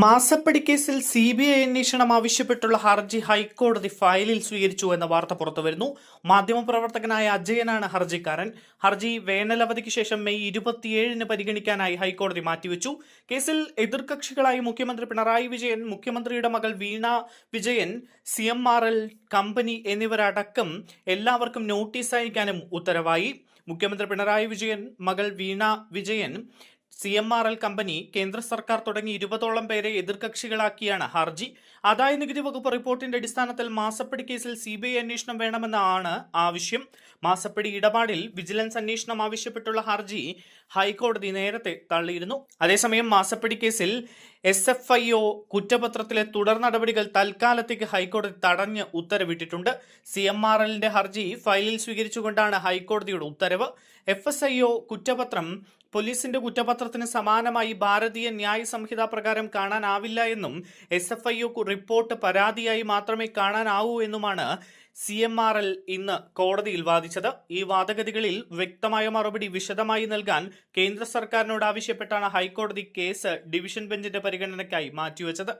മാസപ്പടി കേസിൽ C B I അന്വേഷണം ആവശ്യപ്പെട്ടുള്ള ഹർജി ഹൈക്കോടതി ഫയലിൽ സ്വീകരിച്ചു എന്ന വാർത്ത പുറത്തുവരുന്നു. മാധ്യമപ്രവർത്തകനായ അജയനാണ് ഹർജിക്കാരൻ. ഹർജി വേനലവധിക്ക് ശേഷം മെയ് ഇരുപത്തിയേഴിന് പരിഗണിക്കാനായി ഹൈക്കോടതി മാറ്റിവെച്ചു. കേസിൽ എതിർകക്ഷികളായി മുഖ്യമന്ത്രി പിണറായി വിജയൻ മുഖ്യമന്ത്രിയുടെ മകൾ Veena Vijayan C M R L company എന്നിവരടക്കം എല്ലാവർക്കും നോട്ടീസ് അയക്കാനും ഉത്തരവായി. മുഖ്യമന്ത്രി പിണറായി വിജയൻ മകൾ Veena Vijayan C M R L company കേന്ദ്ര സർക്കാർ തുടങ്ങി ഇരുപതോളം പേരെ എതിർകക്ഷികളാക്കിയാണ് ഹർജി. ആദായ നികുതി വകുപ്പ് റിപ്പോർട്ടിന്റെ അടിസ്ഥാനത്തിൽ മാസപ്പടി കേസിൽ സി ബി ഐ അന്വേഷണം വേണമെന്നാണ് ആവശ്യം. മാസപ്പടി ഇടപാടിൽ വിജിലൻസ് അന്വേഷണം ആവശ്യപ്പെട്ടുള്ള ഹർജി ഹൈക്കോടതി നേരത്തെ തള്ളിയിരുന്നു. അതേസമയം മാസപ്പടി കേസിൽ എസ് എഫ് ഐ ഒ കുറ്റപത്രത്തിലെ തുടർ നടപടികൾ തൽക്കാലത്തേക്ക് ഹൈക്കോടതി തടഞ്ഞ് ഉത്തരവിട്ടിട്ടുണ്ട്. സി എം ആർ എല്ലിന്റെ ഹർജി ഫയലിൽ സ്വീകരിച്ചുകൊണ്ടാണ് ഹൈക്കോടതിയുടെ ഉത്തരവ്. എഫ് എസ് ഐ ഒ കുറ്റപത്രം പോലീസിന്റെ കുറ്റപത്രത്തിന് സമാനമായി ഭാരതീയ ന്യായ സംഹിത പ്രകാരം കാണാനാവില്ല എന്നും S F I O report പരാതിയായി മാത്രമേ കാണാനാവൂ എന്നുമാണ് സി എം ആർ എൽ ഇന്ന് കോടതിയിൽ വാദിച്ചത്. ഈ വാദഗതികളിൽ വ്യക്തമായ മറുപടി വിശദമായി നൽകാൻ കേന്ദ്ര സർക്കാരിനോട് ആവശ്യപ്പെട്ടാണ് ഹൈക്കോടതി കേസ് ഡിവിഷൻ ബെഞ്ചിന്റെ പരിഗണനയ്ക്കായി മാറ്റിവെച്ചത്.